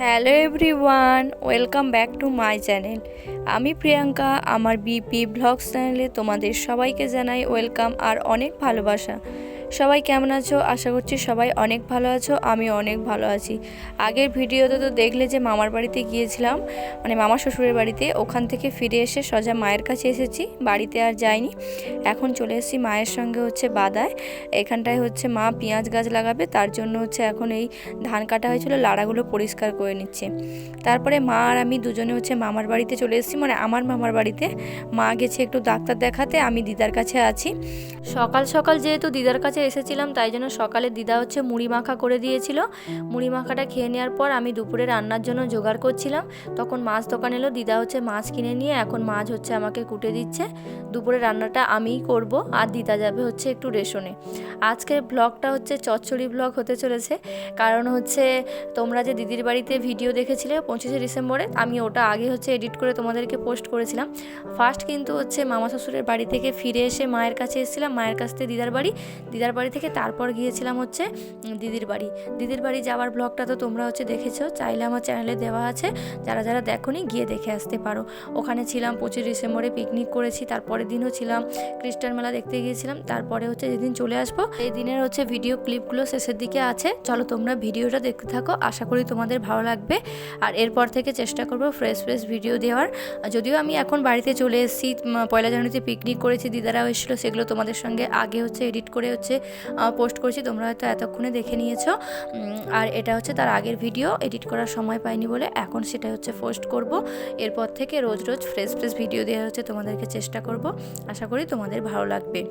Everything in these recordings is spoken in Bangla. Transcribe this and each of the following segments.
Hello everyone, welcome back to my channel. আমি প্রিয়াঙ্কা, আমার বিপি ব্লগস চ্যানেলে তোমাদের সবাইকে জানাই ওয়েলকাম আর অনেক ভালোবাসা। সবাই কেমন আছো? আশা করছি সবাই অনেক ভালো আছো আমি অনেক ভালো আছি। আগের ভিডিওতে তো দেখলে যে মামার বাড়িতে গিয়েছিলাম মানে মামা শ্বশুরের বাড়িতে, ওখান থেকে ফিরে এসে সোজা মায়ের কাছে এসেছি, বাড়িতে আর যাইনি। এখন চলে এসেছি মায়ের সঙ্গে হচ্ছে বাদায়, এখানটায় হচ্ছে মা পেঁয়াজ গাছ লাগাবে, তার জন্য হচ্ছে এখন এই ধান কাটা হয়েছিল, লাড়াগুলো পরিষ্কার করে নিচ্ছে। তারপরে মা আর আমি দুজনে হচ্ছে মামার বাড়িতে চলে এসেছি মানে আমার মামার বাড়িতে। মা গেছে একটু ডাক্তার দেখাতে, আমি দিদার কাছে আছি। সকাল সকাল যেহেতু দিদার কাছে এসেছিলাম, তাই জন্য সকালে দিদা হচ্ছে মুড়ি মাখা করে দিয়েছিল। মুড়ি মাখাটা খেয়ে নেওয়ার পর আমি দুপুরে রান্নার জন্য জোগাড় করছিলাম। তখন মাছ দোকান এলো, দিদা হচ্ছে মাছ কিনে নিয়ে এখন মাছ হচ্ছে আমাকে কুটে দিচ্ছে। দুপুরে রান্নাটা আমিই করব, আর দিদা যাবে হচ্ছে একটু রেশনে। আজকের ব্লগটা হচ্ছে চচ্চড়ি ব্লগ হতে চলেছে। কারণ হচ্ছে তোমরা যে দিদির বাড়িতে ভিডিও দেখেছিলে পঁচিশে ডিসেম্বরে, আমি ওটা আগে হচ্ছে এডিট করে তোমাদেরকে পোস্ট করেছিলাম। ফার্স্ট কিন্তু হচ্ছে মামা শ্বশুরের বাড়ি থেকে ফিরে এসে মায়ের কাছে এসেছিলাম। মায়ের কাছ থেকে দিদার বাড়ি। দিদার বাড়ি থেকে তারপর গিয়েছিলাম হচ্ছে দিদির বাড়ি। দিদির বাড়ি যাওয়ার ব্লগটা তো তোমরা হচ্ছে দেখেছ, চাইলে আমার চ্যানেলে দেওয়া আছে, যারা যারা দেখোনি গিয়ে দেখে আসতে পারো। ওখানে ছিলাম পঁচিশ ডিসেম্বরে পিকনিক করেছি, তারপরের দিনও ছিলাম খ্রিস্টান মেলা দেখতে গিয়েছিলাম, তারপরে হচ্ছে যেদিন চলে আসব, এই দিনের হচ্ছে ভিডিও ক্লিপগুলো শেষের দিকে আছে। চলো তোমরা ভিডিওটা দেখতে থাকো, আশা করি তোমাদের ভালো লাগবে। আর এরপর থেকে চেষ্টা করব ফ্রেশ ফ্রেশ ভিডিও দেওয়ার। যদিও আমি এখন বাড়িতে চলে এসেছি পয়লা জানুয়ারিতে পিকনিক করেছি, দিদারাও এসেছিল, সেগুলো তোমাদের সঙ্গে আগে হচ্ছে এডিট করে হচ্ছে পোস্ট করেছি, তোমরা হয়তো এতক্ষণে দেখে নিয়েছো। আর এটা হচ্ছে তার আগের ভিডিও, এডিট করার সময় পাইনি বলে এখন সেটা হচ্ছে পোস্ট করব। এরপর থেকে রোজ রোজ ফ্রেশ ফ্রেশ ভিডিও দেওয়া হচ্ছে, তোমাদেরকে চেষ্টা করব। আশা করি তোমাদের ভালো লাগবে।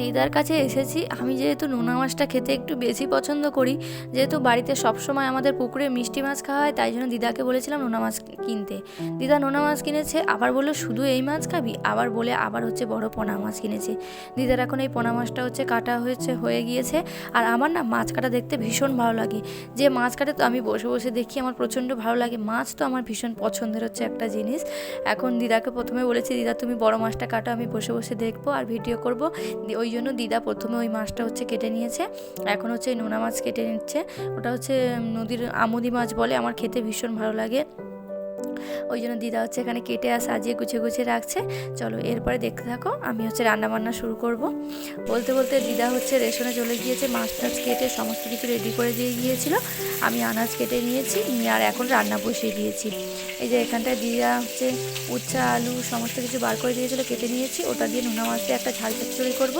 দিদার কাছে এসেছি। আমি যেহেতু নোনা মাছটা খেতে একটু বেশি পছন্দ করি, যেহেতু বাড়িতে সবসময় আমাদের পুকুরে মিষ্টি মাছ খাওয়া হয়, তাই জন্য দিদাকে বলেছিলাম নোনা মাছ কিনতে। দিদা নোনা মাছ কিনেছে, আবার বলল, শুধু এই মাছ খাবি? আবার বলে, আবার হচ্ছে বড় পোনা মাছ কিনেছে। দিদার এখন এই পোনা মাছটা হচ্ছে কাটা হয়েছে, হয়ে গিয়েছে। আর আমার না মাছ কাটা দেখতে ভীষণ ভালো লাগে। যে মাছ কাটে তো আমি বসে বসে দেখি, আমার প্রচণ্ড ভালো লাগে। মাছ তো আমার ভীষণ পছন্দের হচ্ছে একটা জিনিস। এখন দিদাকে প্রথমে বলেছি, দিদা, তুমি বড় মাছটা কাটো, আমি বসে বসে দেখব আর ভিডিও করব। ওই জন্য দিদা প্রথমে ওই মাছটা হচ্ছে কেটে নিয়েছে, এখন হচ্ছে ওই নোনা মাছ কেটে নিচ্ছে। ওটা হচ্ছে নদীর আমুদি মাছ বলে, আমার খেতে ভীষণ ভালো লাগে। ওই জন্য দিদা হচ্ছে এখানে কেটে আর সাজিয়ে গুছিয়ে গুছিয়ে রাখছে। চলো এরপরে দেখতে থাকো, আমি হচ্ছে রান্না বান্না শুরু করব। বলতে বলতে দিদা হচ্ছে রেশনে চলে গিয়েছে, মাছ টাছ কেটে সমস্ত কিছু রেডি করে দিয়ে গিয়েছিল। আমি আনাজ কেটে নিয়েছি, নিয়ে আর এখন রান্না বসিয়ে দিয়েছি। এই যে এখানটায় দিদা হচ্ছে উচ্চা আলু সমস্ত কিছু বার করে দিয়েছিলো, কেটে নিয়েছি। ওটা দিয়ে নোনা মাছ দিয়ে একটা ঝাল চচ্চড়ি করব।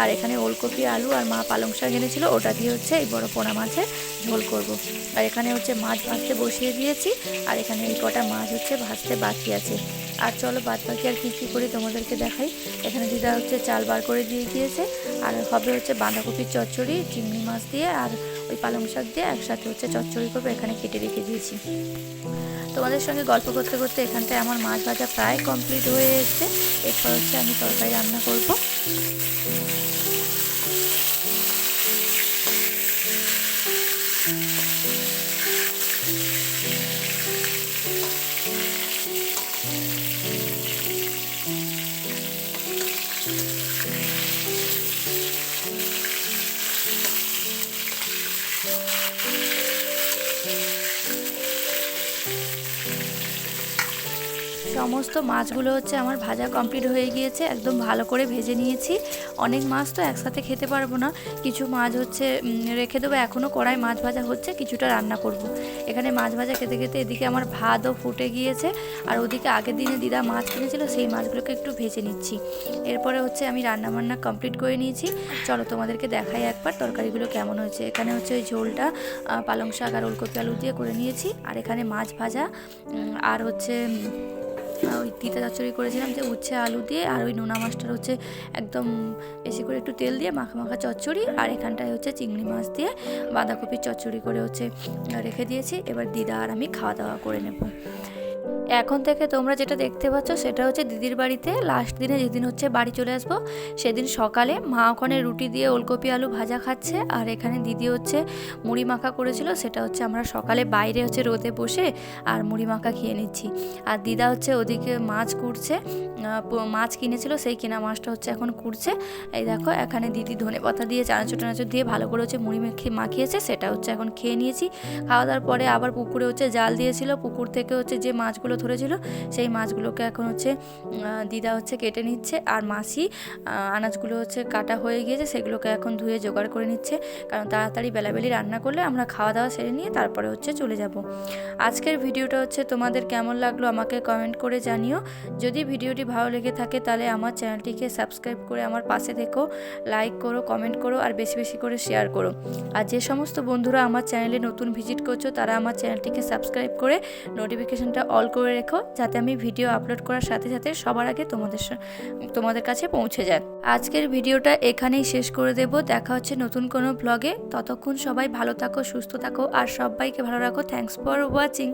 আর এখানে ওলকপি, আলু আর মা পালং শাক এনেছিল, ওটা দিয়ে হচ্ছে এই বড় পোনা মাছের ঝোল করব। আর এখানে হচ্ছে মাছ ভাজতে বসিয়ে দিয়েছি। আর এখানে এই কটা মাছ হচ্ছে ভাজতে বাকি আছে। আর চলো বাদ বাকি আর কী কী করি তোমাদেরকে দেখাই। এখানে দিদা হচ্ছে চাল বার করে দিয়ে গিয়েছে। আর হবে হচ্ছে বাঁধাকপির চচ্চড়ি, চিংড়ি মাছ দিয়ে আর ওই পালং শাক দিয়ে একসাথে হচ্ছে চচ্চড়ি করব, এখানে কেটে রেখে দিয়েছি। তোমাদের সঙ্গে গল্প করতে করতে এখানটায় আমার মাছ ভাজা প্রায় কমপ্লিট হয়ে এসছে। এরপর হচ্ছে আমি তরকারি রান্না করব। সমস্ত মাছগুলো হচ্ছে আমার ভাজা কমপ্লিট হয়ে গিয়েছে, একদম ভালো করে ভেজে নিয়েছি। অনেক মাছ তো একসাথে খেতে পারব না। কিছু মাছ হচ্ছে রেখে দেবো এখনও কড়াই মাছ ভাজা হচ্ছে, কিছুটা রান্না করব। এখানে মাছ ভাজা খেতে খেতে এদিকে আমার ভাতও ফুটে গিয়েছে, আর ওদিকে আগের দিনে দিদা মাছ কিনেছিল, সেই মাছগুলোকে একটু ভেজে নিচ্ছি। এরপরে হচ্ছে আমি রান্না বান্না কমপ্লিট করে নিয়েছি। চলো তোমাদেরকে দেখাই একবার তরকারিগুলো কেমন হয়েছে। এখানে হচ্ছে ওই ঝোলটা পালং শাক আর ওলকপি আলু দিয়ে করে নিয়েছি। আর এখানে মাছ ভাজা আর হচ্ছে ওই তিতা চচ্চড়ি করেছিলাম যে উচ্ছে আলু দিয়ে আর ওই নোনা মাছটার হচ্ছে একদম বেশি করে একটু তেল দিয়ে মাখা মাখা চচ্চড়ি আর এখানটায় হচ্ছে চিংড়ি মাছ দিয়ে বাঁধাকপির চচ্চড়ি করে হচ্ছে রেখে দিয়েছি। এবার দিদা আর আমি খাওয়া দাওয়া করে নেব। এখন থেকে তোমরা যেটা দেখতে পাচ্ছ সেটা হচ্ছে দিদির বাড়িতে লাস্ট দিনে যেদিন হচ্ছে বাড়ি চলে আসব, সেদিন সকালে মা ওখানে রুটি দিয়ে ওলকপি আলু ভাজা খাচ্ছে আর এখানে দিদি হচ্ছে মুড়ি মাখা করেছিল, সেটা হচ্ছে আমরা সকালে বাইরে হচ্ছে রোদে বসে আর মুড়ি মাখা খেয়ে নিচ্ছি। আর দিদা হচ্ছে ওদিকে মাছ কুড়ছে মাছ কিনেছিল, সেই কেনা মাছটা হচ্ছে এখন কুড়ছে এই দেখো, এখানে দিদি ধনে পাতা দিয়ে, চানাচুর টানাচুর দিয়ে ভালো করে হচ্ছে মুড়ি মেখে মাখিয়েছে, সেটা হচ্ছে এখন খেয়ে নিয়েছি। খাওয়া দাওয়ার পরে আবার পুকুরে হচ্ছে জাল দিয়েছিল, পুকুর থেকে হচ্ছে যে মাছগুলো ধরেছিল, সেই মাছগুলোকে এখন হচ্ছে দিদা হচ্ছে কেটে নিচ্ছে আর মাসি আনাজগুলো হচ্ছে কাটা হয়ে গিয়েছে, সেগুলোকে এখন ধুয়ে জোগাড় করে নিচ্ছে। কারণ তাড়াতাড়ি বেলাবেলি রান্না করলে আমরা খাওয়া দাওয়া সেরে নিয়ে তারপরে হচ্ছে চলে যাব। আজকের ভিডিওটা হচ্ছে তোমাদের কেমন লাগল আমাকে কমেন্ট করে জানিও। যদি ভিডিওটি ভালো লেগে থাকে তাহলে আমার চ্যানেলটিকে সাবস্ক্রাইব করে আমার পাশে থেকো, লাইক করো, কমেন্ট করো আর বেশি বেশি করে শেয়ার করো। আর যে সমস্ত বন্ধুরা আমার চ্যানেলে নতুন ভিজিট করছ তারা আমার চ্যানেলটিকে সাবস্ক্রাইব করে নোটিফিকেশনটা অল করে রেখো যাতে আমি ভিডিও আপলোড করার সাথে সাথে সবার আগে তোমাদের তোমাদের কাছে পৌঁছে যায়। আজকের ভিডিওটা এখানেই শেষ করে দেব। দেখা হচ্ছে নতুন কোনো ব্লগে ততক্ষণ সবাই ভালো থাকো, সুস্থ থাকো আর সবাইকে ভালো রাখো। Thanks for watching